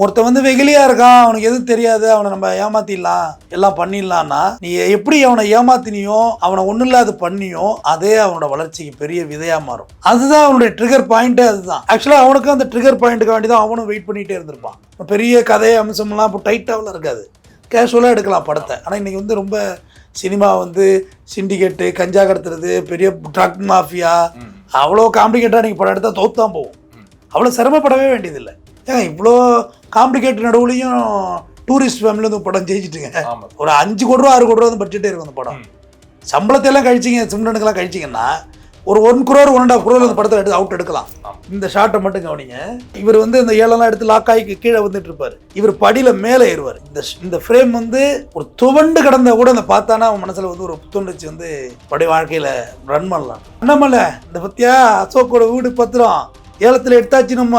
ஒருத்தன் வந்து வெகுளியா இருக்கான் அவனுக்கு எதுவும் தெரியாது அவனை நம்ம ஏமாத்திடலாம் எல்லாம் பண்ணிடலாம்னா நீ எப்படி அவனை ஏமாத்தினியோ அவனை ஒன்றும் இல்லாத பண்ணியோ அதே அவனோட வளர்ச்சிக்கு பெரிய விதையா மாறும். அதுதான் அவனுடைய ட்ரிகர் பாயிண்டே அதுதான். ஆக்சுவலாக அவனுக்கும் அந்த ட்ரிகர் பாயிண்ட்டுக்கு வேண்டி தான் அவனும் வெயிட் பண்ணிட்டே இருந்திருப்பான். பெரிய கதை அம்சம்லாம் இப்போ டைட்டாவில் இருக்காது. கேஷுவலாக எடுக்கலாம் படத்தை. ஆனால் இன்னைக்கு வந்து ரொம்ப சினிமா வந்து சிண்டிகேட்டு கஞ்சா கடத்துறது பெரிய ட்ரக் மாஃபியா அவ்வளோ காம்ப்ளிகேட்டாக நீங்கள் படம் எடுத்தால் தோத்தான் போகும். அவ்வளோ சிரமப்படவே வேண்டியதில்லை. ஏங்க இவ்வளோ காம்ப்ளிகேட் நடுவுலையும் டூரிஸ்ட் ஃபேமிலி வந்து படம் ஜெயிச்சிட்டுங்க. ஒரு அஞ்சு கோடி ரூபா ஆறு கோடி ரூபா வந்து பட்ஜெட்டே இருக்கும் அந்த படம். ம். சம்பளத்தை எல்லாம் கழிச்சிங்க சிம்ரனுக்கெல்லாம் கழிச்சிங்கன்னா ஒரு one crore one and half crore அந்த படத்தை எடுத்து அவுட் எடுக்கலாம். இந்த ஷாட்டை மட்டும் கவனிங்க. இவர் வந்து இந்த ஏழெல்லாம் எடுத்து லாக் ஆகி கீழே வந்துட்டு இருப்பாரு இவர் படியில மேலே ஏறுவார். இந்த இந்த ஃப்ரேம் வந்து ஒரு துவண்டு கிடந்த கூட அந்த பார்த்தானா அவன் மனசுல வந்து ஒரு புத்துணர்ச்சி வந்து படி வாழ்க்கையில ரன் பண்ணலாம். அண்ணாமலை இந்த பத்தியா அசோக்கோட வீடு பத்திரம் ஏலத்துல எடுத்தாச்சு நம்ம.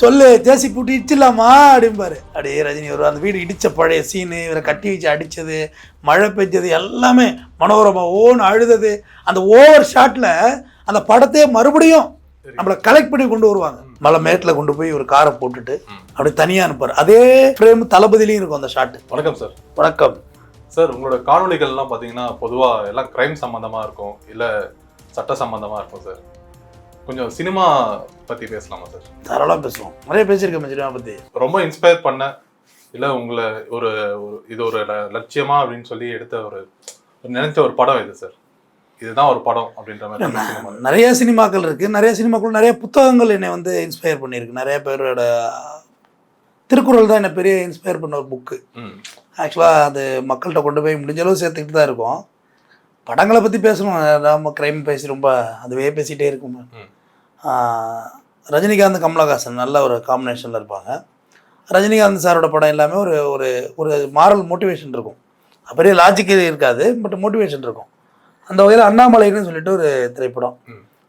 சொல்லு ஜேசி பூட்டி இடிச்சிடலாமா அப்படிம்பாரு. அப்படியே ரஜினி வருவார் அந்த வீடு இடிச்ச பழைய சீனு இவரை கட்டி வச்சு அடிச்சது மழை பெஞ்சது எல்லாமே மனோரமா ஓன்னு அழுதது. அந்த ஓவர் ஷாட்ல அந்த படத்தையே மறுபடியும் நம்மளை கலெக்ட் பண்ணி கொண்டு வருவாங்க. மலை மேட்டில் கொண்டு போய் ஒரு காரை போட்டுட்டு. அப்படி தனியாக அனுப்பார் அதே ஃப்ரேம் தளபதியிலையும் இருக்கும் அந்த ஷாட்டு வணக்கம் சார் வணக்கம். சார் உங்களோட காணொளிகள்லாம் பார்த்தீங்கன்னா பொதுவா எல்லாம் கிரைம் சம்பந்தமா இருக்கும் இல்ல சட்ட சம்பந்தமா இருக்கும் சார் கொஞ்சம் சினிமா பத்தி பேசலாமா சார்? தாராளமாக பேசுவோம். நிறைய பேசியிருக்கேன் சினிமா பற்றி ரொம்ப இன்ஸ்பயர் பண்ண இல்ல உங்களை ஒரு ஒரு இது ஒரு லட்சியமா அப்படின்னு சொல்லி எடுத்த ஒரு நினைச்ச ஒரு படம் இது சார். இதுதான் ஒரு படம் அப்படின்ற மாதிரி நிறைய சினிமாக்கள் இருக்குது நிறைய சினிமாக்கள் நிறைய புத்தகங்கள் என்னை வந்து இன்ஸ்பயர் பண்ணியிருக்கு. நிறைய பேரோட திருக்குறள் தான் என்னை பெரிய இன்ஸ்பயர் பண்ண ஒரு புக்கு ஆக்சுவலாக அது மக்கள்கிட்ட கொண்டு போய் முடிஞ்ச அளவு சேர்த்துக்கிட்டு தான் இருக்கோம். படங்களை பற்றி பேசணும். நம்ம க்ரைம் பேசி ரொம்ப அதுவே பேசிகிட்டே இருக்கும். ரஜினிகாந்த் கமலஹாசன் நல்ல ஒரு காம்பினேஷனில் இருப்பாங்க. ரஜினிகாந்த் சாரோட படம் எல்லாமே ஒரு ஒரு ஒரு மாரல் மோட்டிவேஷன் இருக்கும். பெரிய லாஜிக் இருக்காது பட் மோட்டிவேஷன் இருக்கும். அந்த வகையில் அண்ணாமலைன்னு சொல்லிட்டு ஒரு திரைப்படம்.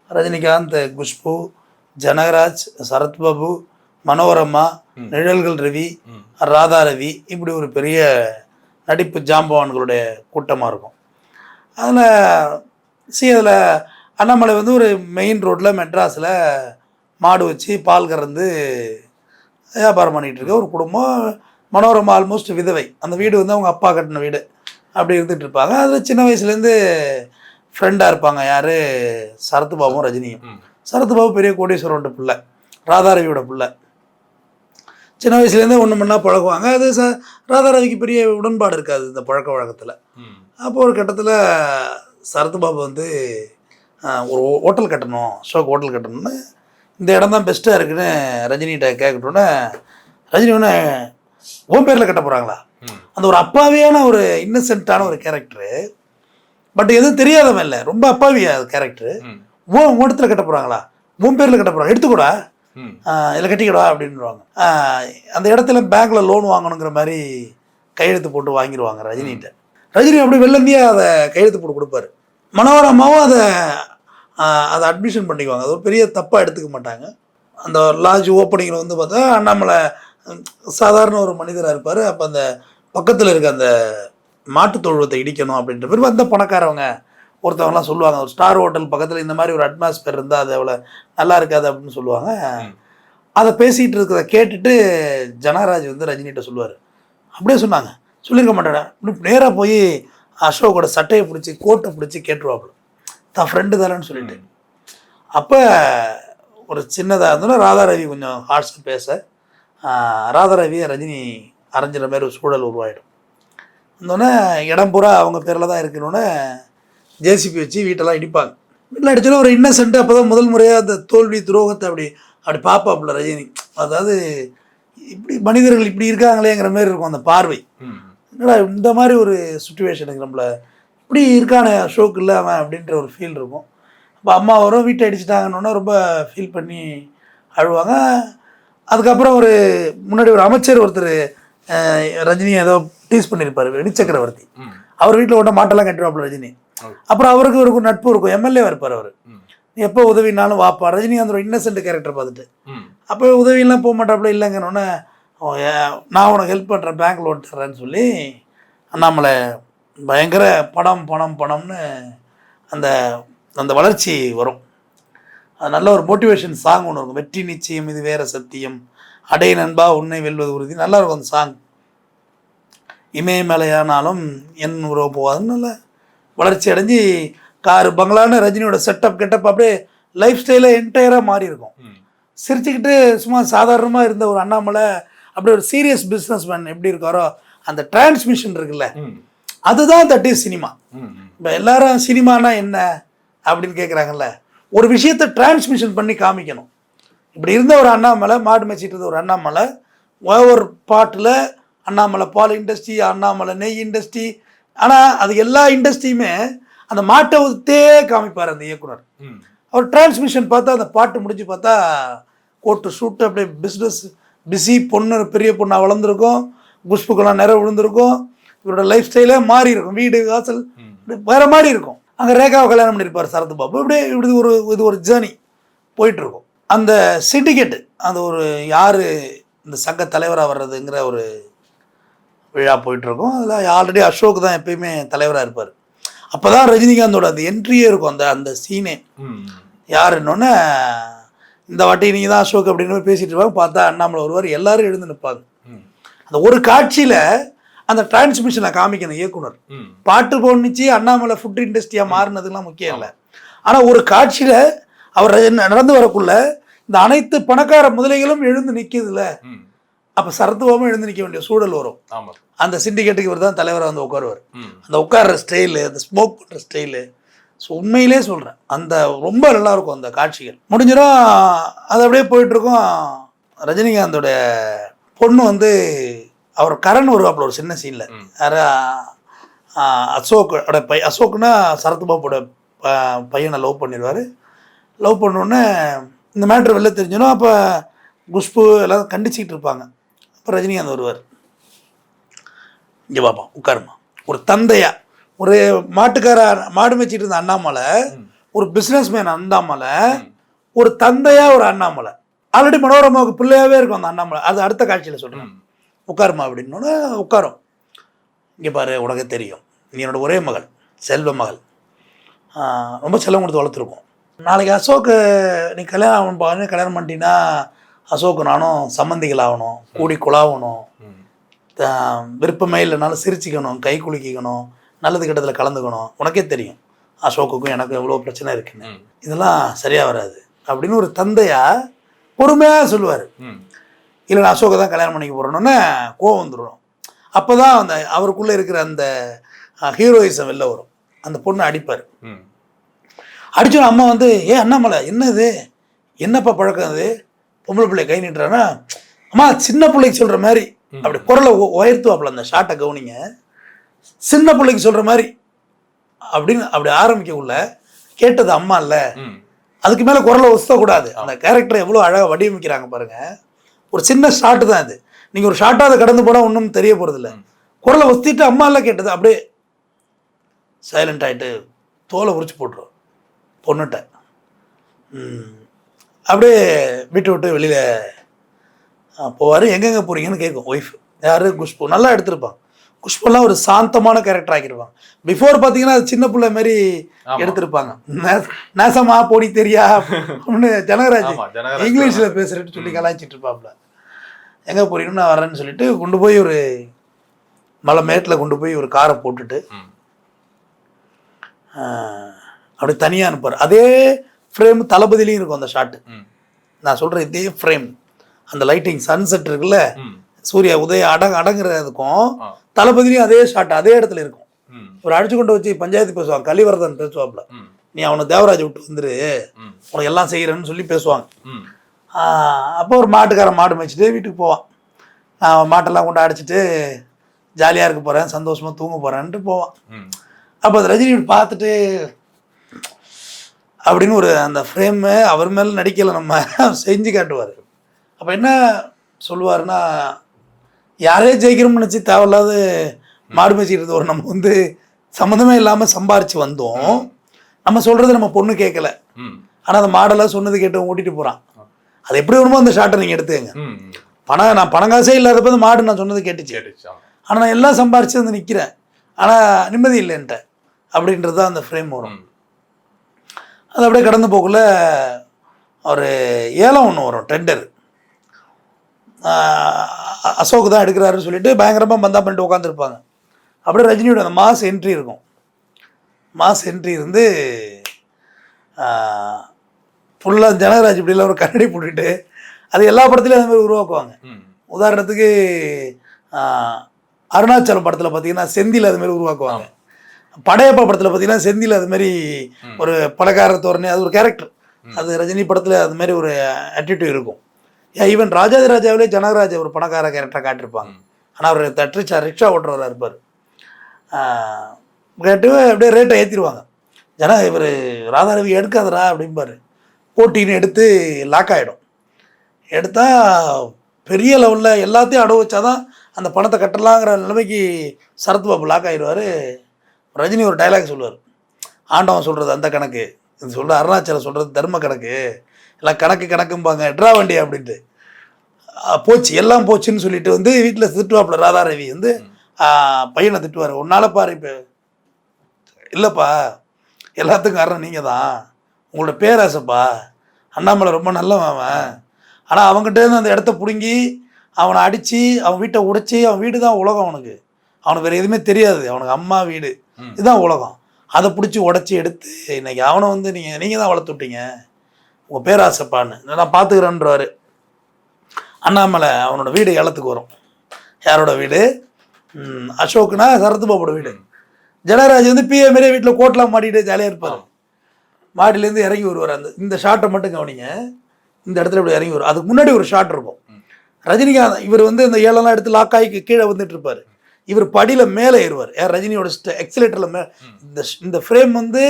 ரஜினிகாந்த் குஷ்பு ஜனகராஜ் சரத்பாபு மனோரமா. நிழல்கள் ரவி ராதா ரவி இப்படி ஒரு பெரிய நடிப்பு ஜாம்பவான்களுடைய கூட்டமாக இருக்கும். அதில் சி அதில் அண்ணாமலை வந்து ஒரு மெயின் ரோட்டில் மெட்ராஸில் மாடு வச்சு பால் கறந்து வியாபாரம் பண்ணிகிட்டு இருக்க. ஒரு குடும்பம் மனோரமா ஆல்மோஸ்ட் விதவை. அந்த வீடு வந்து அவங்க அப்பா கட்டின வீடு. அப்படி இருந்துட்டு இருப்பாங்க. அதில் சின்ன வயசுலேருந்து ஃப்ரெண்டாக இருப்பாங்க. யார்? சரத்பாபும் ரஜினியும். சரத்பாபு பெரிய கோடீஸ்வரோட பிள்ளை. ராதாரவியோட பிள்ளை. சின்ன வயசுலேருந்தே ஒன்று மண்ணா பழகுவாங்க. அது ச ராதாரவிக்கு பெரிய உடன்பாடு இருக்காது இந்த பழக்க வழக்கத்தில். அப்போ ஒரு கட்டத்தில் சரத்பாபு வந்து ஒரு ஹோட்டல் கட்டணும் ஷோக்கு ஹோட்டல் கட்டணும்னு இந்த இடம் தான் பெஸ்ட்டாக இருக்குன்னு ரஜினிகிட்ட கேட்கட்டோன்னே ரஜினி ஒன்று உன் பேரில் கட்ட போகிறாங்களா அந்த ஒரு அப்பாவியான ஒரு இன்னசென்ட்டான ஒரு கேரக்டரு பட் எதுவும் தெரியாதவன் இல்லை ரொம்ப அப்பாவியா அது கேரக்டரு ம். உன் இடத்துல கட்ட போகிறாங்களா உன் பேரில் கட்ட போகிறாங்க எடுத்துக்கூடா. இதில் கட்டிக்கடா அப்படின்வாங்க அந்த இடத்துல பேங்க்ல லோன் வாங்கணுங்கிற மாதிரி கையெழுத்து போட்டு வாங்கிடுவாங்க ரஜினிகிட்ட. ரஜினி அப்படி வெள்ளந்தியே அதை கையெழுத்து போட்டு கொடுப்பாரு. மனோரமாவும் அதை அதை அட்மிஷன் பண்ணிக்குவாங்க. அது ஒரு பெரிய தப்பாக எடுத்துக்க மாட்டாங்க. அந்த லாட்ஜ் ஓப்பனிங்கில் வந்து பார்த்தா அண்ணாமலை சாதாரண ஒரு மனிதராக இருப்பார். அப்போ அந்த பக்கத்தில் இருக்க அந்த மாட்டுத் தொழுவத்தை இடிக்கணும் அப்படின்ற பேர் வந்த பணக்காரவங்க ஒருத்தவங்கலாம் சொல்லுவாங்க. ஒரு ஸ்டார் ஹோட்டல் பக்கத்தில் இந்த மாதிரி ஒரு அட்மாஸ்பியர் இருந்தால் அது அவ்வளோ நல்லா இருக்காது அப்படின்னு சொல்லுவாங்க. அதை பேசிகிட்டு இருக்கிறத கேட்டுட்டு ஜனராஜ் வந்து ரஜினிகிட்ட சொல்லுவார். அப்படியே சொன்னாங்க. சொல்லியிருக்க மாட்டேடா நேராக போய் அசோக்கோட சட்டையை பிடிச்சி கோட்டை பிடிச்சி கேட்டுருவாப்புல. தான் ஃப்ரெண்டு தானேன்னு சொல்லிட்டு. அப்போ ஒரு சின்னதாக இருந்தாலும் ராதாரவி கொஞ்சம் ஹார்ட்ஸாக பேச. ராதாரவியை ரஜினி அரைஞ்சிற மாதிரி ஒரு சூழல் உருவாயிடும். இருந்தோடனே இடம் பூரா அவங்க பேரில் தான் இருக்கணுன்னே ஜேசிபி வச்சு வீட்டெல்லாம் இடிப்பாங்க. வீட்டில் அடிச்சாலும் ஒரு இன்னசென்ட் அப்போ தான் முதல் முறையாக அந்த தோல்வி துரோகத்தை அப்படி அப்படி பார்ப்பாப்புல ரஜினி. அதாவது இப்படி மனிதர்கள் இப்படி இருக்காங்களேங்கிற மாதிரி இருக்கும் அந்த பார்வை. என்னடா இந்த மாதிரி ஒரு சுச்சுவேஷனுக்கு நம்மள இப்படி இருக்கானே ஷோக்கு இல்லை அவன் அப்படின்ற ஒரு ஃபீல் இருக்கும். அப்போ அம்மா வரும் வீட்டை அடிச்சிட்டாங்கன்னு ரொம்ப ஃபீல் பண்ணி அழுவாங்க. அதுக்கப்புறம் ஒரு முன்னாடி ஒரு அமைச்சர் ஒருத்தர் ரஜினி ஏதோ டீஸ் பண்ணியிருப்பார் வெடிச்சக்கரவர்த்தி ம். அவர் வீட்டில் ஒன்றா மாட்டெல்லாம் கட்டுவாப்புல ரஜினி. அப்புறம் அவருக்கு ஒரு நட்பு இருக்கும் எம்எல்ஏ இருப்பார் அவர். எப்போ உதவினாலும் வாப்பா. ரஜினிகாந்தோட இன்னசென்ட் கேரக்டர் பார்த்துட்டு. அப்போ உதவியெல்லாம் போக மாட்டாப்புல இல்லைங்கன்னொன்னே நான் உனக்கு ஹெல்ப் பண்ணுறேன் பேங்க் லோன் தர்றேன்னு சொல்லி அண்ணாமலை பயங்கர பணம் பணம் பணம்னு அந்த அந்த வளர்ச்சி வரும். அது நல்ல ஒரு மோட்டிவேஷன் சாங் ஒன்று இருக்கும். வெற்றி நிச்சயம் இது வேற சத்தியம். அடை நண்பா உன்னை வெல்வது உறுதி. நல்லா இருக்கும் அந்த சாங் இமயமலையானாலும் என் உறவு போகாதுன்னு நல்ல வளர்ச்சி அடைஞ்சு காரு பங்களான்னு ரஜினியோட செட்டப் கெட்டப் அப்படியே லைஃப் ஸ்டைலே என்டையராக மாறி இருக்கும் ம். சிரிச்சுக்கிட்டு சும்மா சாதாரணமாக இருந்த ஒரு அண்ணாமலை அப்படியே ஒரு சீரியஸ் பிஸ்னஸ் மேன் எப்படி இருக்காரோ அந்த டிரான்ஸ்மிஷன் இருக்குல்ல. அதுதான் தட் இஸ் சினிமா. இப்போ எல்லாரும் சினிமானா என்ன அப்படின்னு கேட்குறாங்கல்ல ஒரு விஷயத்தை டிரான்ஸ்மிஷன் பண்ணி காமிக்கணும் இப்படி இருந்த ஒரு அண்ணாமலை மாடு மேய்ச்சிட்டு இருந்த ஒரு அண்ணாமலை ஒவ்வொரு பாட்டில் அண்ணாமலை பால் இண்டஸ்ட்ரி அண்ணாமலை நெய் இண்டஸ்ட்ரி ஆனால் அது எல்லா இண்டஸ்ட்ரியுமே அந்த மாட்டை ஒத்தே காமிப்பார் அந்த இயக்குனர். அவர் டிரான்ஸ்மிஷன் பார்த்தா அந்த பாட்டு முடிஞ்சு பார்த்தா கோட்டு ஷூட்டு அப்படியே பிஸ்னஸ் பிஸி பொண்ணு பெரிய பொண்ணாக வளர்ந்துருக்கும் குஷ்புக்கெல்லாம் நிறைய விழுந்திருக்கும் இவரோட லைஃப் ஸ்டைலே மாறி இருக்கும். வீடு வாசல். இப்படி வேற மாதிரி இருக்கும். அங்கே ரேகாவை கல்யாணம் பண்ணியிருப்பார் சரத் பாபு இப்படியே இப்படி ஒரு இது ஒரு ஜேர்னி போயிட்டுருக்கும். அந்த சிண்டிகேட்டு அந்த ஒரு யார் இந்த சங்க தலைவராக வர்றதுங்கிற ஒரு விழா போயிட்டுருக்கும். அதில் ஆல்ரெடி அசோக் தான் எப்பயுமே தலைவராக இருப்பார். அப்போ தான் ரஜினிகாந்தோட அந்த என்ட்ரியே இருக்கும். அந்த அந்த சீனே. யாருன்னொன்னே இந்த வாட்டி நீங்கள் தான் அசோக் அப்படின்னு பேசிட்டு இருப்பாங்க. பார்த்தா அண்ணாமலை ஒருவர் எல்லாரும் எழுந்து நிற்பாங்க. அந்த ஒரு காட்சியில் அந்த டிரான்ஸ்மிஷனை காமிக்கணும் இயக்குனர். பாட்டு போணுச்சு அண்ணாமலை ஃபுட் இண்டஸ்ட்ரியாக மாறினதுலாம் முக்கியம் இல்லை. ஆனால் ஒரு காட்சியில் அவர் நடந்து வரக்குள்ள இந்த அனைத்து பணக்கார முதலைகளும் எழுந்து நிற்கிதுல. அப்போ சரத்துவமும் எழுந்து நிற்க வேண்டிய சூழல் வரும். அந்த சிண்டிகேட்டுக்கு இவர் தான் தலைவராக வந்து உட்காருவார். அந்த உட்கார்ற ஸ்டைலு அந்த ஸ்மோக் பண்ணுற ஸ்டைலு ஸோ உண்மையிலே சொல்கிறேன் அந்த ரொம்ப நல்லா இருக்கும் அந்த காட்சிகள். முடிஞ்சிடும் அது அப்படியே போயிட்டுருக்கும். ரஜினிகாந்தோட பொண்ணு வந்து அவர் கரண் வருவாப்புல ஒரு சின்ன சீனில். யார் அசோக்கோட பை அசோக்னா சரத்பாபோட பையனை லவ் பண்ணிடுவார் லவ் பண்ணோடனே இந்த மேட்ரு வெளில தெரிஞ்சணும் அப்போ குஷ்பு எல்லாம் கண்டிச்சிக்கிட்டு இருப்பாங்க. அப்போ ரஜினிகாந்த் வருவார். இங்கே பாப்பா உட்காருமா. ஒரு தந்தையா ஒரு மாட்டுக்கார மாடு மேய்ச்சிட்டு இருந்த அண்ணாமலை. ஒரு பிஸ்னஸ் மேன் அண்ணாமலை. ஒரு தந்தையா ஒரு அண்ணாமலை. ஆல்ரெடி மனோரமாவுக்கு பிள்ளையாவே இருக்கும் அந்த அண்ணாமலை. அது அடுத்த காட்சியில் சொல்கிறேன். உட்காருமா அப்படின்னோடனே உட்காரும். இங்கே பாரு உனக்கு தெரியும். நீ என்னோட ஒரே மகள் செல்வ மகள். ரொம்ப செல்லம் கொடுத்து வளர்த்துருக்கோம். நாளைக்கு அசோக்கு நீ கல்யாணம் ஆகணும் பாருங்க கல்யாணம் பண்ணிட்டீங்கன்னா அசோக்கு நானும் சம்மந்திகள் ஆகணும் கூடி குழாவணும். விருப்பமே இல்லைனாலும் சிரிச்சிக்கணும் கை குலுக்கிக்கணும். நல்லது கெட்டதில் கலந்துக்கணும். உனக்கே தெரியும். அசோக்குக்கும் எனக்கு எவ்வளோ பிரச்சனை இருக்குன்னு. இதெல்லாம் சரியாக வராது. அப்படின்னு ஒரு தந்தையா பொறுமையாக சொல்லுவார். இல்லை அசோகை தான் கல்யாணம் பண்ணிக்க போகிறேன்னொன்னே கோவம் வந்துடும் அப்போ தான் அந்த அவருக்குள்ளே இருக்கிற அந்த ஹீரோயிசம் வெளில வரும். அந்த பொண்ணு அடிப்பார். ம். அடிச்சோன்னு அம்மா வந்து ஏ அண்ணாமலை என்ன இது என்னப்பா பழக்கம் இது பொம்பளை பிள்ளை கை நீட்டுறான்னா அம்மா சின்ன பிள்ளைக்கு சொல்கிற மாதிரி. அப்படி குரலை உயர்த்துவாப்புல அந்த ஷாட்டை கவனிங்க. சின்ன பிள்ளைக்கு சொல்கிற மாதிரி அப்படின்னு அப்படி ஆரம்பிக்க உள்ள கேட்டது அம்மா இல்லை. அதுக்கு மேலே குரலை ஒசத்தக்கூடாது அந்த கேரக்டரை எவ்வளோ அழகாக வடிவமைக்கிறாங்க பாருங்க. ஒரு சின்ன ஷாட்டு தான் இது நீங்கள் ஒரு ஷாட்டாக அதை கடந்து போனால் ஒன்றும் தெரிய போகிறதில்ல. குரலை ஒத்திட்டு அம்மா எல்லாம் கேட்டது அப்படியே சைலண்ட் ஆகிட்டு தோலை உரிச்சு போட்டுரும். பொண்ணுட்ட. அப்படியே வீட்டை விட்டு வெளியில் போவார். எங்கெங்கே போகிறீங்கன்னு கேட்கும். ஒய்ஃப் யார்? குஷ்பு. நல்லா எடுத்திருப்பான். குஷ்புலாம் ஒரு சாந்தமான கேரக்டர் ஆக்கியிருப்பாங்க பிஃபோர் பார்த்தீங்கன்னா அது சின்ன பிள்ளை மாதிரி. எடுத்திருப்பாங்க. நேசமா போடி தெரியா அப்படின்னு ஜனகராஜ் இங்கிலீஷில் பேசுகிறேன்னு சொல்லி கலாய்ச்சிட்டு இருப்பாப்புல எங்கே போறீங்கன்னு நான் வரேன்னு சொல்லிட்டு கொண்டு போய் ஒரு மலை மேட்டில் கொண்டு போய் ஒரு காரை போட்டுட்டு அப்படியே தனியாக அனுப்புவார் அதே ஃப்ரேம் தளபதியிலையும் இருக்கும் அந்த ஷாட்டு. நான் சொல்கிற இதே ஃப்ரேம் அந்த லைட்டிங் சன்செட் இருக்குல்ல. சூர்யா உதய அடங்க அடங்குறதுக்கும் ஆ. தளபதிலையும் அதே ஷாட் அதே இடத்துல இருக்கும். ஒரு அடிச்சு கொண்டு வச்சு பஞ்சாயத்து பேசுவாங்க கலிவரதன் பேசுவாப்புல ம். நீ அவனை தேவராஜ் விட்டு வந்துரு. உனக்கு எல்லாம் செய்கிறேன்னு சொல்லி பேசுவாங்க. அப்போ ஒரு மாட்டுக்காரன் மாடு மேய்ச்சிட்டு வீட்டுக்கு போவான் நான் மாட்டெல்லாம் கொண்டு அடிச்சிட்டு ஜாலியாக இருக்க போகிறேன் சந்தோஷமாக தூங்க போகிறேன்ட்டு போவான். அப்போ அது ரஜினி பார்த்துட்டு அப்படின்னு ஒரு அந்த ஃப்ரேமு அவர் மேலே நடிக்கலை நம்ம செஞ்சு காட்டுவார் அப்போ என்ன சொல்லுவாருன்னா யாரே ஜெயிக்கிறோம்னு நினச்சி தேவையில்லாத மாடு மேய்ச்சிட்டு இருந்த ஒரு நம்ம வந்து சம்மந்தமே இல்லாமல் சம்பாரிச்சு வந்தோம். நம்ம சொல்கிறது நம்ம பொண்ணு கேட்கல. ஆனால் அந்த மாடெல்லாம் சொன்னது கேட்டு ஓட்டிட்டு போகிறான் அது எப்படி வருமோ அந்த ஷாட்டை நீங்கள் எடுத்துங்க. பணம் நான் பணம் காசே இல்லாதப்ப அந்த மாடு நான் சொன்னது கேட்டுச்சு. ஆனால் நான் எல்லாம் சம்பாரிச்சு வந்து நிற்கிறேன் ஆனால் நிம்மதி இல்லைன்ட்ட. அப்படின்றது தான் அந்த ஃப்ரேம் வரும். அது அப்படியே கடந்து போக்குள்ள ஒரு ஏலம் ஒன்று வரும் டெண்டர் அசோக் தான் எடுக்கிறாருன்னு சொல்லிட்டு பயங்கரமாக பந்தா பண்ணிட்டு உட்காந்துருப்பாங்க அப்படியே ரஜினியோட அந்த மாஸ் என்ட்ரி இருக்கும். மாஸ் என்ட்ரி இருந்து ஃபுல்லாக ஜனகராஜ் இப்படிலாம் ஒரு கண்ணாடி போட்டுட்டு அது எல்லா படத்துலையும் அந்த மாதிரி உருவாக்குவாங்க. உதாரணத்துக்கு அருணாச்சலம் படத்தில் பார்த்தீங்கன்னா செந்தில் அது மாதிரி உருவாக்குவாங்க. படையப்பா படத்தில் பார்த்தீங்கன்னா செந்தில் அது மாதிரி ஒரு பணக்கார தோரணை அது ஒரு கேரக்டர் அது ரஜினி படத்தில் அது மாதிரி ஒரு ஆட்டிடியூட் இருக்கும். ஈவன் ராஜாதி ராஜாவிலே ஜனகராஜ் ஒரு பணக்கார கேரக்டரை காட்டியிருப்பாங்க. ஆனால் அவர் தட்ரிச்சா ரிக்ஷா ஓட்டுறவராக இருப்பார். கேட்டு அப்படியே ரேட்டை ஏற்றிடுவாங்க ஜனா இவர் ராதாரவி எடுக்காதடா அப்படிம்பாரு. போட்டின்னு எடுத்து லாக் ஆகிடும் எடுத்தால் பெரிய லெவலில் எல்லாத்தையும் அடவு வச்சாதான் அந்த பணத்தை கட்டலாங்கிற நிலைமைக்கு சரத் பாபு லாக் ஆகிடுவார் ரஜினி ஒரு டைலாக் சொல்லுவார். ஆண்டவன் சொல்கிறது அந்த கணக்கு. இது சொல்கிற அருணாச்சலம் சொல்கிறது தர்ம கணக்கு. எல்லாம் கணக்கு கணக்கும்பாங்க. எட்ரா வண்டி அப்படின்ட்டு. போச்சு. எல்லாம் போச்சுன்னு சொல்லிட்டு வந்து வீட்டில் திட்டுவாப்புல ராதாரவி வந்து ஆ, பையனை திட்டுவார். உன்னால பாரு இப்போ இல்லைப்பா எல்லாத்துக்கும் காரணம் நீங்கள் தான் உங்களோட பேராசைப்பா. அண்ணாமலை ரொம்ப நல்லவன் அவன். ஆனால் அவங்ககிட்ட இருந்து அந்த இடத்த பிடுங்கி அவனை அடித்து அவன் வீட்டை உடைச்சி அவன் வீடு தான் உலகம் அவனுக்கு. அவனுக்கு வேறு எதுவுமே தெரியாது. அவனுக்கு அம்மா வீடு. இதுதான் உலகம். அதை பிடிச்சி உடச்சி எடுத்து இன்னைக்கு அவனை வந்து நீங்கள் நீங்கள் தான் வளர்த்து விட்டீங்க. உங்கள் பேராசைப்பான்னு. நான் பார்த்துக்கிறேன்றவாரு அண்ணாமலை அவனோட வீடு ஏலத்துக்கு வரும். யாரோட வீடு? ம், அசோக்னா வீடு. ஜனராஜ் வந்து பிஏ மாரியே வீட்டில் கோட்டெலாம் மாட்டிகிட்டே ஜாலியாக இருப்பார். மாடியிலேருந்து இறங்கி வருவார். அந்த இந்த ஷாட்டை மட்டும் கவனிங்க. இந்த இடத்துல இப்படி இறங்கி வரும். அதுக்கு முன்னாடி ஒரு ஷாட் இருக்கும். ரஜினிகாந்த் இவர் வந்து இந்த ஏழெல்லாம் எடுத்து லாக் ஆகி கீழே வந்துட்டு இருப்பார். இவர் படியில் மேலே ஏறுவார். யார்? ரஜினியோட எக்ஸலேட்டரில் மே இந்த இந்த ஃப்ரேம் வந்து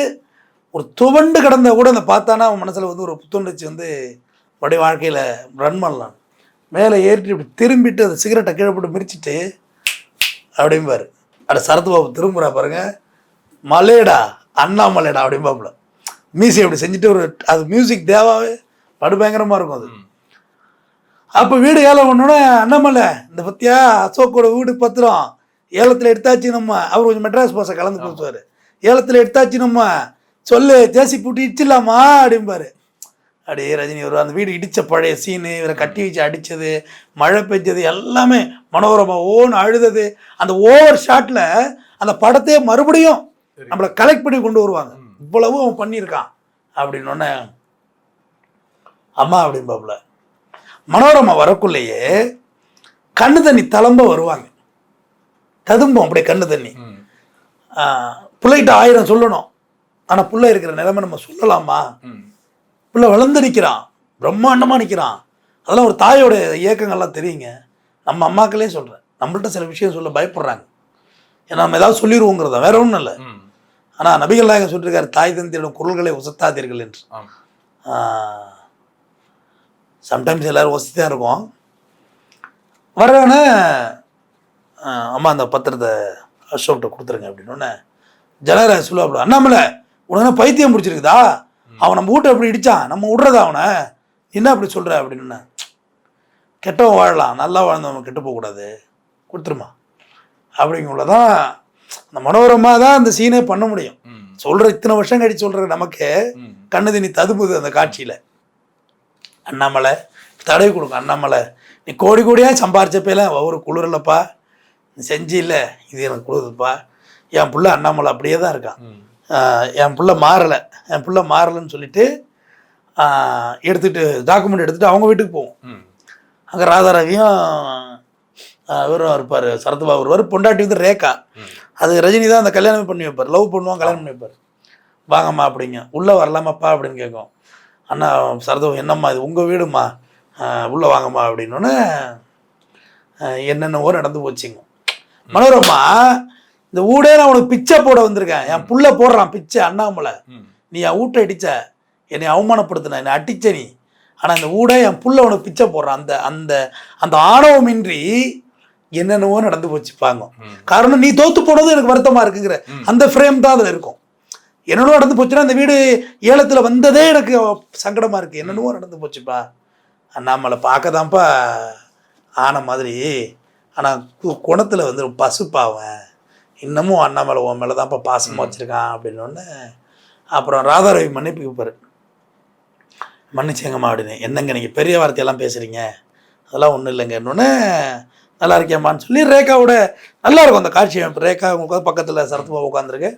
ஒரு துவண்டு கடந்த கூட அந்த பார்த்தானா அவன் மனசில் வந்து ஒரு புத்துணர்ச்சி வந்து படி வாழ்க்கையில் ரன் பண்ணலாம். மேலே ஏறிட்டு இப்படி திரும்பிட்டு அந்த சிகரெட்டை கீழே போட்டு மிரிச்சிட்டு அப்படிம்பாரு. அட சரத் பாபு திரும்புறா பாருங்க. மலேடா அண்ணாமலைடா அப்படிம்பாப்புல. மியூசிக் அப்படி செஞ்சுட்டு ஒரு அது மியூசிக் தேவாவே படுபயங்கரமாக இருக்கும் அது. அப்போ வீடு ஏலம் பண்ணோன்னே அண்ணாமலை இந்த பத்தியா அசோக்கோட வீடு பத்திரம் ஏலத்தில் எடுத்தாச்சு நம்ம. அவர் கொஞ்சம் மெட்ராஸ் பாசை கலந்து கொடுத்துவாரு ஏலத்தில் எடுத்தாச்சு நம்ம. சொல்லு ஜேசி பூட்டி இடிச்சிடலாமா அப்படிம்பாரு. அப்படியே ரஜினி வருவார் அந்த வீடு இடித்த பழைய சீனு இவரை கட்டி வச்சு அடித்தது மழை பெஞ்சது எல்லாமே மனோரமா ஓன்னு அழுதது. அந்த ஓவர் ஷாட்டில் அந்த படத்தையே மறுபடியும். நம்மளை கலெக்ட் பண்ணி கொண்டு வருவாங்க. இவ்வளவும் அவன் பண்ணியிருக்கான் அப்படின்னோடனே அம்மா அப்படிம்பாப்புல. மனோரமா வரக்குள்ளேயே கண்ணு தண்ணி தளம்ப வருவாங்க. ததும்பும் அப்படியே கண்ணு தண்ணி. பிள்ளைகிட்ட ஆயிரம் சொல்லணும். ஆனால் புள்ள இருக்கிற நிலைமை நம்ம சொல்லலாமா. பிள்ளை வளர்ந்து நிற்கிறான் பிரம்மாண்டமாக நிற்கிறான் அதெல்லாம் ஒரு தாயோட இயக்கங்கள்லாம் தெரியுங்க. நம்ம அம்மாக்களே சொல்கிறேன் நம்மள்ட்ட சில விஷயம் சொல்ல பயப்படுறாங்க. ஏன்னா நம்ம ஏதாவது சொல்லிடுவோங்கிறதா வேற ஒன்றும் இல்லை. ஆனால் நபிகள் நாயகம் சொல்லியிருக்காரு தாய் தந்தியிடம் குரல்களை உசத்தாதீர்கள் என்று. சம்டைம்ஸ் எல்லோரும் வசதி தான் இருக்கும் வரவனே அம்மா அந்த பத்திரத்தை அசோக்கிட்ட கொடுத்துருங்க அப்படின்னோடனே ஜனகராஜ் சொல்லுவாப்புல அண்ணாமலை உனக்கு பைத்தியம் பிடிச்சிருக்குதா? அவன் நம்ம வீட்டை அப்படி இடிச்சான்? நம்ம விட்றதா அவனை? என்ன அப்படி சொல்கிற அப்படின்னு கெட்டவன் வாழலாம். நல்லா வாழ்ந்தவன் கெட்டு போகக்கூடாது. கொடுத்துருமா. அப்படிங்குள்ளதான் அந்த மனோரமா தான் அந்த சீனே பண்ண முடியும். சொல்கிற இத்தனை வருஷம் கழிச்சு சொல்கிற நமக்கு. கண்ணு தண்ணி ததும்புது அந்த காட்சியில். அண்ணாமலை தடவி கொடுங்க அண்ணாமலை. நீ கோடி கோடியாக சம்பாரிச்சப்பெல்லாம் ஒரு குளிரலப்பா நீ செஞ்சு இல்லை இது எனக்கு குளிருதுப்பா என் புள்ள அண்ணாமலை அப்படியே தான் இருக்கான் என் புள்ள மாறலை. என் புள்ள மாறலைன்னு சொல்லிட்டு எடுத்துகிட்டு டாக்குமெண்ட் எடுத்துகிட்டு அவங்க வீட்டுக்கு போவோம். அங்கே ராதாரவியும் இவரும் இருப்பார் சரத்பாபு வருவார். பொண்டாட்டி வந்து ரேகா. அது ரஜினி தான் அந்த கல்யாணமே பண்ணி வைப்பார். லவ் பண்ணுவான் கல்யாணம் பண்ணி வைப்பார். வாங்கம்மா அப்படிங்க. உள்ளே வரலாமாப்பா? அப்படின்னு கேட்கும். அண்ணா சரதம் என்னம்மா இது? உங்கள் வீடுமா உள்ளே வாங்கம்மா. அப்படின்னோடனே என்னென்னவோ நடந்து போச்சுங்க. மனோரமா இந்த ஊடே நான் உனக்கு பிச்சை போட வந்திருக்கேன். என் புள்ள போடுறான் பிச்சை. அண்ணாமலை. நீ என் வீட்டை அடிச்ச என்னை அவமானப்படுத்தின என்னை அடிச்ச நீ. ஆனால் இந்த ஊட என் புள்ள உனக்கு பிச்சை போடுறான். அந்த அந்த அந்த ஆணவமின்றி என்னென்னவோ நடந்து போச்சு பாங்க. காரணம் நீ தோத்து போனதும் எனக்கு வருத்தமா இருக்குங்கிற. அந்த ஃப்ரேம் தான் அதில் இருக்கும். என்னென்னவோ நடந்து போச்சுன்னா இந்த வீடு ஏலத்தில் வந்ததே எனக்கு சங்கடமா இருக்கு. என்னென்னவோ நடந்து போச்சுப்பா. அண்ணாமலை பார்க்க தான்ப்பா ஆன மாதிரி. ஆனால் குணத்தில் வந்து பசுப்பா அவன். இன்னமும் அண்ணாமலை உன் மேலே தான்ப்பா பாசமாக வச்சுருக்கான் அப்படின்னு அப்புறம் ராதாரவி மன்னிப்பு கேட்பாரு மன்னிச்சேங்கம்மா அப்படின்னு. என்னங்க நீங்கள் பெரிய வார்த்தையெல்லாம் பேசுகிறீங்க அதெல்லாம் ஒன்றும் இல்லைங்க இன்னொன்று நல்லா இருக்கியாம்மான்னு சொல்லி ரேகாவோட நல்லா இருக்கும் அந்த காட்சி. அமைப்பு ரேகா உட்காந்து பக்கத்தில் சரத்பாபு உட்காந்துருக்கு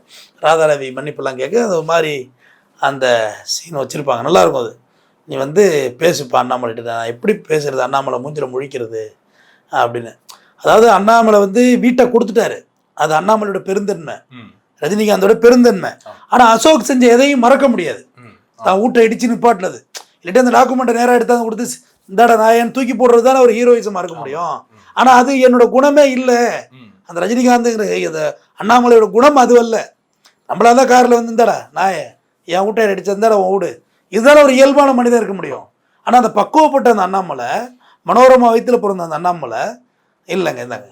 ராதாரவி மன்னிப்பெல்லாம் கேட்க அது மாதிரி அந்த சீன் வச்சுருப்பாங்க. நல்லா இருக்கும் அது. நீ வந்து பேசுப்பா அண்ணாமலைகிட்ட நான் எப்படி பேசுறது? அண்ணாமலை மூஞ்சில முழிக்கிறது? அப்படின்னு. அதாவது அண்ணாமலை வந்து வீட்டை கொடுத்துட்டாரு. அது அண்ணாமலையோட பெருந்தன்மை. ரஜினிகாந்தோட பெருந்தன்மை. ஆனால் அசோக் செஞ்ச எதையும் மறக்க முடியாது. தான் வீட்டை இடிச்சு நிப்பாட்டினது. இல்லாட்டி அந்த டாக்குமெண்ட்டை நேராக எடுத்தாந்து கொடுத்து இந்தாடா நாயன் தூக்கி போடுறது தானே ஒரு ஹீரோயிசமாக இருக்க முடியும்? ஆனால் அது என்னோட குணமே இல்லை. அந்த ரஜினிகாந்துங்கிற அந்த அண்ணாமலையோட குணம் அது அல்ல. நம்மளா தான் காரில் வந்து இந்தாடா நாயே என் வீட்டை அடிச்சு இந்தாடா உன் வீடு இதுதானே ஒரு இயல்பான மனிதன் இருக்க முடியும். ஆனால் அந்த பக்குவப்பட்ட அந்த அண்ணாமலை மனோரமா வயித்துல பிறந்த அந்த அண்ணாமலை இல்லைங்க இந்தாங்க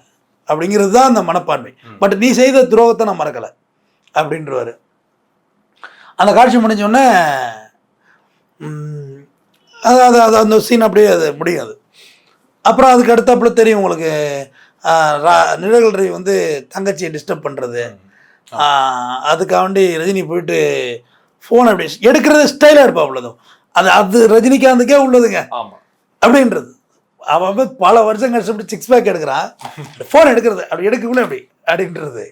அப்படிங்கிறது தான் அந்த மனப்பான்மை. பட் நீ செய்த துரோகத்தை நான் மறக்கலை. அப்படின்றவாரு. அந்த காட்சி முடிஞ்ச உடனே ம், அது அது அது அந்த சீன் அப்படியே அது முடியும் அது அப்புறம் அதுக்கு அடுத்தாப்புல தெரியும் உங்களுக்கு நிழல் ரவி வந்து தங்கச்சியை டிஸ்டர்ப் பண்ணுறது அதுக்காண்டி ரஜினி போயிட்டு ஃபோன் அப்படி எடுக்கிறது ஸ்டைலாக எடுப்பாப்புல அது அது ரஜினிகாந்துக்கே உள்ளதுங்க. அப்படின்றது. அவன் வந்து பல வருஷம் கஷ்டப்பட்டு சிக்ஸ் பேக் எடுக்கிறான். ஃபோன் எடுக்கிறது அப்படி எடுக்கக்குள்ள அப்படி அப்படின்றது.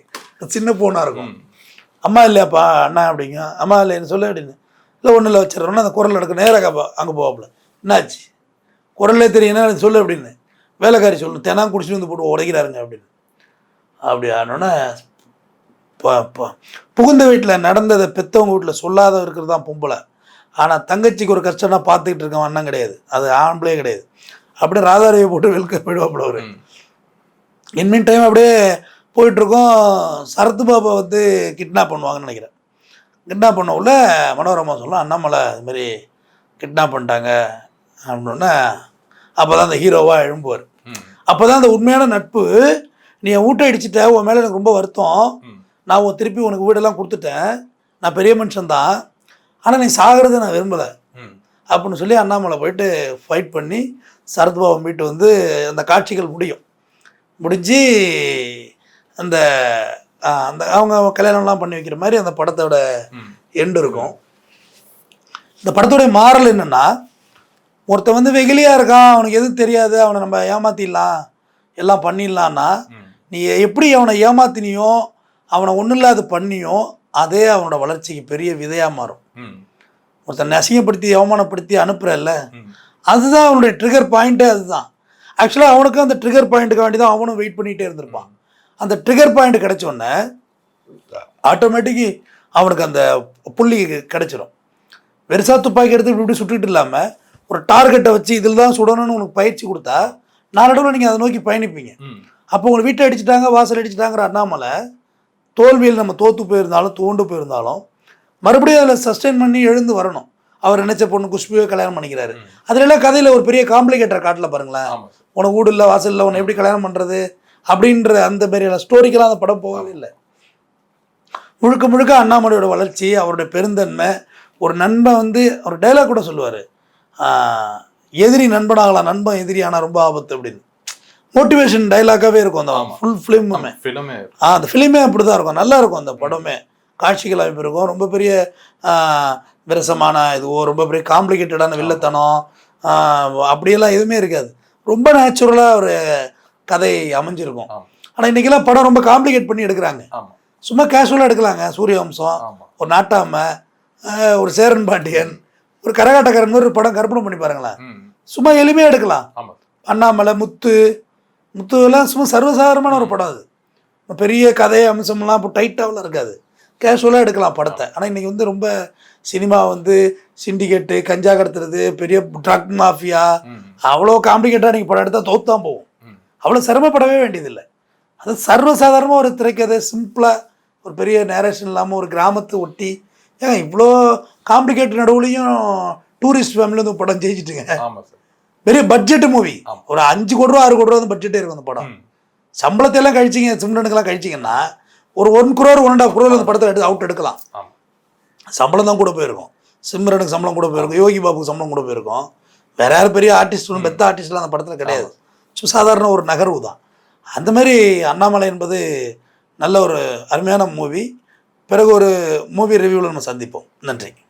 சின்ன ஃபோனாக இருக்கும். அம்மா இல்லையாப்பா அண்ணா அப்படிங்க. அம்மா இல்லைன்னு சொல்லு அப்படின்னு. இல்லை ஒன்றும் இல்லை வச்சிடறோன்னா அந்த குரல் எடுக்க நேராக போ அங்கே போவாப்புல. என்னாச்சு? குரல்லே தெரியும்னா சொல்லு அப்படின்னு. வேலைக்காரி சொல்லு தினம் குடிச்சிட்டு வந்து போட்டு உடைக்கிறாருங்க அப்படின்னு. அப்படி ஆனோன்னா புகுந்த வீட்டில் நடந்ததை பெத்தவங்க வீட்டில் சொல்லாத இருக்கிறது தான் பொம்பளை. ஆனால் தங்கச்சிக்கு ஒரு கஷ்டம்னா பார்த்துக்கிட்டு இருக்கவன் அண்ணன் கிடையாது. அது ஆம்பளே கிடையாது. அப்படியே ராதாரவியை போட்டு வெல்க போயிடுவாப்புல அவர். இன்மீன் டைம் அப்படியே போயிட்டுருக்கோம். சரத் பாபா வந்து கிட்னாப் பண்ணுவாங்கன்னு நினைக்கிறேன். கிட்னாப் பண்ண உள்ள மனோரமா சொல்லும் அண்ணாமலை இது மாதிரி கிட்னாப் பண்ணிட்டாங்க. அப்படின்னா அப்போ தான் அந்த ஹீரோவாக எழும்புவார். அப்போ தான் அந்த உண்மையான நட்பு நீ என் வீட்டை அடிச்சிட்ட உன் மேலே எனக்கு ரொம்ப வருத்தம். நான் உன் திருப்பி உனக்கு வீடெல்லாம் கொடுத்துட்டேன். நான் பெரிய மனுஷன் தான். ஆனால் நீ சாகிறத நான் விரும்பலை. அப்படின்னு சொல்லி அண்ணாமலை போயிட்டு ஃபைட் பண்ணி சரத்பாபு மீட்டு வந்து அந்த காட்சிகள் முடியும். முடிஞ்சு அந்த அந்த அவங்க கல்யாணம்லாம் பண்ணி வைக்கிற மாதிரி அந்த படத்தோட எண்டு இருக்கும். இந்த படத்தோடைய மாறல் என்னன்னா ஒருத்தன் வந்து வெகுளியா இருக்கான் அவனுக்கு எதுவும் தெரியாது அவனை நம்ம ஏமாத்திடலாம் எல்லாம் பண்ணிடலான்னா நீ எப்படி அவனை ஏமாத்தினியோ அவனை ஒன்றும் இல்லாத பண்ணியோ அதே அவனோட வளர்ச்சிக்கு பெரிய விதையாக மாறும். ஒருத்தன் அசிங்கப்படுத்தி அவமானப்படுத்தி அனுப்புறல்ல. ம். அதுதான் அவனுடைய ட்ரிகர் பாயிண்ட்டே அதுதான். ஆக்சுவலாக அவனுக்கும் அந்த ட்ரிகர் பாயிண்ட்டுக்கு வேண்டி தான் அவனும் வெயிட் பண்ணிகிட்டே இருந்திருப்பான். அந்த ட்ரிகர் பாயிண்ட் கிடைச்ச உடனே ஆட்டோமேட்டிக்கு அவனுக்கு அந்த புள்ளி கிடைச்சிரும். வெறுசா துப்பாக்கி எடுத்து இப்படி இப்படி சுட்டுட்டு இல்லாமல் ஒரு டார்கெட்டை வச்சு இதில் தான் சுடணும்னு உனக்கு பயிற்சி கொடுத்தா நாளடைவில் நீங்கள் அதை நோக்கி பயணிப்பீங்க. அப்போ உங்களை வீட்டை அடிச்சிட்டாங்க வாசல் அடிச்சிட்டாங்கிற அண்ணாமலை தோல்வியில் நம்ம தோத்து போயிருந்தாலும் தோண்டு போயிருந்தாலும் மறுபடியும் அதில் சஸ்டெயின் பண்ணி எழுந்து வரணும். அவர் நினைச்ச பொண்ணு குஷ்புவே கல்யாணம் பண்ணிக்கிறாரு. ம். அதுல கதையில் ஒரு பெரிய காம்ப்ளிகேட்டர் காட்டல பாருங்களேன். உனக்கு வீடு இல்லை வாசல் இல்லை உன்னை எப்படி கல்யாணம் பண்ணுறது அப்படின்ற அந்த மாதிரியான ஸ்டோரிக்கெல்லாம் அந்த படம் போகவே இல்லை. முழுக்க முழுக்க அண்ணாமலையோட வளர்ச்சி அவருடைய பெருந்தன்மை ஒரு நண்பன் வந்து அவர் டைலாக் கூட சொல்லுவார். எதிரி நண்பனாகலாம் நண்பன் எதிரி ஆனால் ரொம்ப ஆபத்து அப்படின்னு. மோட்டிவேஷன் டைலாக்காகவே இருக்கும் அந்த. ஃபுல் ஃபிலிமுமே ஃபிலிமே ஆ அந்த ஃபிலிமே அப்படி தான் இருக்கும். நல்லா இருக்கும் அந்த படமே. காட்சிகள் அமைப்பு இருக்கும். ரொம்ப பெரிய விரசமான இதுவோ ரொம்ப பெரிய காம்ப்ளிகேட்டடான வில்லத்தனம் அப்படியெல்லாம் எதுவுமே இருக்காது. ரொம்ப நேச்சுரலாக ஒரு கதை அமைஞ்சிருக்கும். ஆனால் இன்றைக்கெல்லாம் படம் ரொம்ப காம்ப்ளிகேட் பண்ணி எடுக்கிறாங்க. சும்மா கேஷுவலாக எடுக்கலாங்க. சூரியவம்சம் ஆமா. ஒரு நாட்டாம ஒரு சேரன் பாண்டியன் ஒரு கரகாட்டக்காரன் ஒரு படம் கற்பனை பண்ணி பாருங்களேன். சும்மா எளிமையாக எடுக்கலாம். அண்ணாமலை முத்து முத்து எல்லாம் சும்மா சர்வசாதாரணமான ஒரு படம் அது. பெரிய கதை அம்சம்லாம் இப்போ டைட்டாகலாம் இருக்காது. கேஷுவலாக எடுக்கலாம் படத்தை. ஆனால் இன்றைக்கி வந்து ரொம்ப சினிமா வந்து சிண்டிகேட்டு கஞ்சா கடத்துறது பெரிய ட்ரக் மாஃபியா அவ்வளோ காம்ப்ளிகேட்டாக நீங்கள் படம் எடுத்தால் தோத்து தான் போகும். அவ்வளோ சிரமப்படவே வேண்டியதில்லை. அது சர்வசாதாரணமாக ஒரு திரைக்கதை சிம்பிளாக ஒரு பெரிய நேரேஷன் இல்லாமல் ஒரு கிராமத்தை ஒட்டி ஏங்க இவ்வளோ காம்ப்ளிகேட் நடுவுலையும் டூரிஸ்ட் ஃபேமிலி வந்து படம் ஜெயிச்சிட்டுங்க. பெரிய பட்ஜெட் மூவி. ஒரு அஞ்சு கோடி ரூபா ஆறு கோடி ரூபா பட்ஜெட்டே இருக்கும் அந்த படம். சம்பளத்தை எல்லாம் கழிச்சிங்க சிம்ரனுக்கெல்லாம் கழிச்சிங்கன்னா ஒரு one crore one and half crore அந்த படத்தை எடுத்து அவுட் எடுக்கலாம். சம்பளம் தான் கூட போயிருக்கும். சிம்ரனுக்கு சம்பளம் கூட போயிருக்கும். யோகி பாபுக்கு சம்பளம் கூட போயிருக்கும். வேற யாரும் பெரிய ஆர்டிஸ்ட் பெத்த ஆர்டிஸ்ட்லாம் அந்த படத்தில் கிடையாது. ஸோ சாதாரண ஒரு நகர்வு தான். அந்த மாதிரி அண்ணாமலை என்பது நல்ல ஒரு அருமையான மூவி பிறகு ஒரு மூவி ரிவ்யூவில் நம்ம சந்திப்போம். நன்றி.